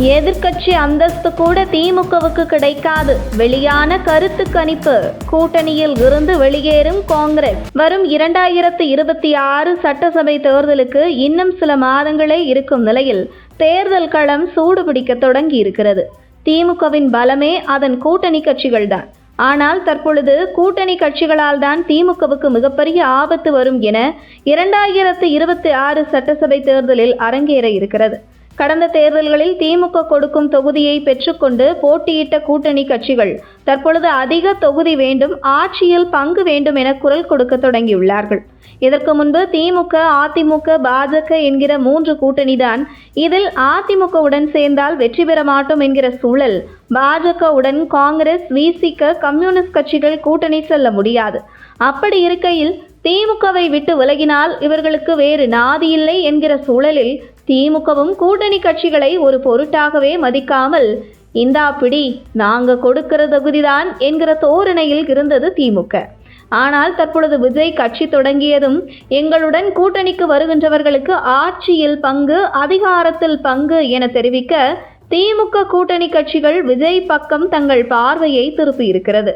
எதிர்க்கட்சி அந்தஸ்து கூட திமுகவுக்கு கிடைக்காது. வெளியான கருத்து கணிப்பு. கூட்டணியில் இருந்து வெளியேறும் காங்கிரஸ். வரும் இரண்டாயிரத்து இருபத்தி ஆறு சட்டசபை தேர்தலுக்கு இன்னும் சில மாதங்களே இருக்கும் நிலையில் தேர்தல் களம் சூடுபிடிக்க தொடங்கி இருக்கிறது திமுகவின் பலமே அதன் கூட்டணி கட்சிகள்தான். ஆனால் தற்பொழுது கூட்டணி கட்சிகளால் தான் திமுகவுக்கு மிகப்பெரிய ஆபத்து வரும் என இரண்டாயிரத்து இருபத்தி ஆறு சட்டசபை தேர்தலில் அரங்கேற இருக்கிறது. கடந்த தேர்தல்களில் திமுக கொடுக்கும் தொகுதியை பெற்றுக்கொண்டு போட்டியிட்ட கூட்டணி கட்சிகள் தற்பொழுது அதிக தொகுதி வேண்டும் ஆட்சியில் பங்கு வேண்டும் என குரல் கொடுக்க தொடங்கியுள்ளார்கள். இதற்கு முன்பு திமுக அதிமுக பாஜக என்கிற மூன்று கூட்டணிதான் இதில் அதிமுகவுடன் சேர்ந்தால் வெற்றி பெற மாட்டோம் என்கிற சூழல் பாஜகவுடன் காங்கிரஸ் விசிக கம்யூனிஸ்ட் கட்சிகள் கூட்டணி செல்ல முடியாது. அப்படி இருக்கையில் திமுகவை விட்டு விலகினால் இவர்களுக்கு வேறு நாதி இல்லை என்கிற சூழலில் திமுகவும் கூட்டணி கட்சிகளை ஒரு பொருட்டாகவே மதிக்காமல் இந்தா பிடி நாங்க கொடுக்கிற தகுதிதான் என்கிற தோரணையில் இருந்தது திமுக. ஆனால் தற்பொழுது விஜய் கட்சி தொடங்கியதும் எங்களுடன் கூட்டணிக்கு வருகின்றவர்களுக்கு ஆட்சியில் பங்கு அதிகாரத்தில் பங்கு என தெரிவிக்க திமுக கூட்டணி கட்சிகள் விஜய் பக்கம் தங்கள் பார்வையை திருப்பியிருக்கிறது.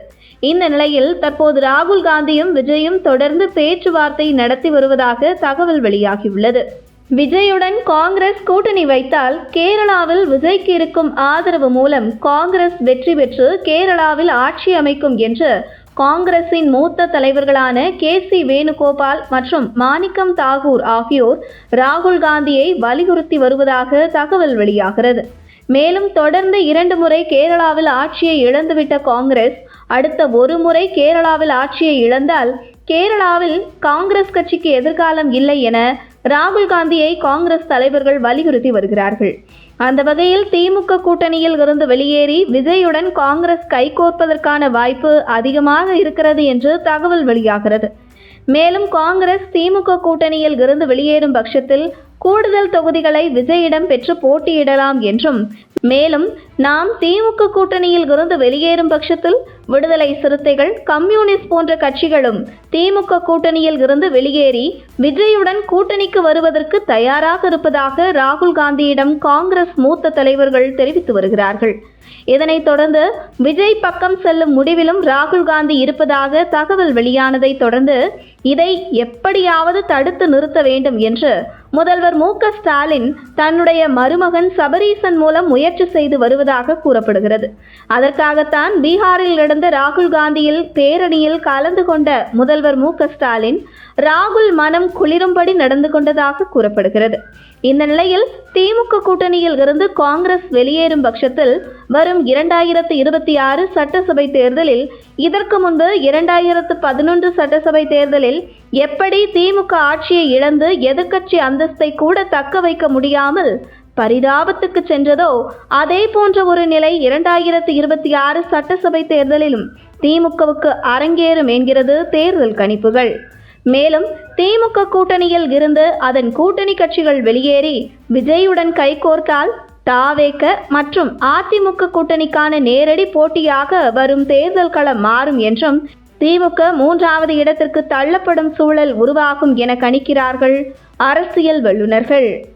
இந்த நிலையில் தற்போது ராகுல் காந்தியும் விஜயும் தொடர்ந்து பேச்சுவார்த்தை நடத்தி வருவதாக தகவல் வெளியாகியுள்ளது. விஜயுடன் காங்கிரஸ் கூட்டணி வைத்தால் கேரளாவில் விஜய்க்கு இருக்கும் ஆதரவு மூலம் காங்கிரஸ் வெற்றி பெற்று கேரளாவில் ஆட்சி அமைக்கும் என்று காங்கிரசின் மூத்த தலைவர்களான கே சி வேணுகோபால் மற்றும் மாணிக்கம் தாகூர் ஆகியோர் ராகுல் காந்தியை வலியுறுத்தி வருவதாக தகவல் வெளியாகிறது. மேலும் தொடர்ந்து இரண்டு முறை கேரளாவில் ஆட்சியை இழந்துவிட்ட காங்கிரஸ் அடுத்த ஒரு முறை கேரளாவில் ஆட்சியை இழந்தால் கேரளாவில் காங்கிரஸ் கட்சிக்கு எதிர்காலம் இல்லை என ராகுல் காந்தியை காங்கிரஸ் தலைவர்கள் வலியுறுத்தி வருகிறார்கள். அந்த வகையில் திமுக கூட்டணியில் இருந்து வெளியேறி விஜயுடன் காங்கிரஸ் கைகோர்ப்பதற்கான வாய்ப்பு அதிகமாக இருக்கிறது என்று தகவல் வெளியாகிறது. மேலும் காங்கிரஸ் திமுக கூட்டணியில் இருந்து வெளியேறும் பட்சத்தில் கூடுதல் தொகுதிகளை விஜயிடம் பெற்று போட்டியிடலாம் என்றும் மேலும் நாம் திமுக கூட்டணியில் இருந்து வெளியேறும் பட்சத்தில் விடுதலை சிறுத்தைகள் கம்யூனிஸ்ட் போன்ற கட்சிகளும் திமுக கூட்டணியில் இருந்து வெளியேறி விஜயுடன் கூட்டணிக்கு வருவதற்கு தயாராக இருப்பதாக ராகுல் காந்தியிடம் காங்கிரஸ் மூத்த தலைவர்கள் தெரிவித்து வருகிறார்கள். இதனைத் தொடர்ந்து விஜய் பக்கம் செல்லும் முடிவிலும் ராகுல் காந்தி இருப்பதாக தகவல் வெளியானதைத் தொடர்ந்து இதை எப்படியாவது தடுத்து நிறுத்த வேண்டும் என்று முதல்வர் மு ஸ்டாலின் தன்னுடைய மருமகன் சபரீசன் மூலம் முயற்சி செய்து வருவதாக கூறப்படுகிறது. அதற்காகத்தான் பீகாரில் நடந்த ராகுல் காந்தியில் பேரணியில் கலந்து கொண்ட முதல்வர் மு ஸ்டாலின் ராகுல் மனம் குளிரும்படி நடந்து கொண்டதாக கூறப்படுகிறது. இந்த நிலையில் திமுக கூட்டணியில் இருந்து காங்கிரஸ் வெளியேறும் பட்சத்தில் வரும் இரண்டாயிரத்து இருபத்தி ஆறு சட்டசபை தேர்தலில் இதற்கு முன்பு இரண்டாயிரத்து பதினொன்று சட்டசபை தேர்தலில் எப்படி திமுக ஆட்சியை இழந்து எதிர்க்கட்சி அந்தஸ்தை கூட தக்க வைக்க முடியாமல் பரிதாபத்துக்கு சென்றதோ அதே போன்ற ஒரு நிலை இரண்டாயிரத்து இருபத்தி ஆறு சட்டசபை தேர்தலிலும் திமுகவுக்கு அரங்கேறும் என்கிறது தேர்தல் கணிப்புகள். மேலும் திமுக கூட்டணியில் இருந்து அதன் கூட்டணி கட்சிகள் வெளியேறி விஜயுடன் கைகோர்த்தால் தாவேக மற்றும் அதிமுக கூட்டணிக்கான நேரடி போட்டியாக வரும் தேர்தல் களம் மாறும் என்றும் திமுக மூன்றாவது இடத்திற்கு தள்ளப்படும் சூழல் உருவாகும் என கணிக்கிறார்கள் அரசியல் வல்லுநர்கள்.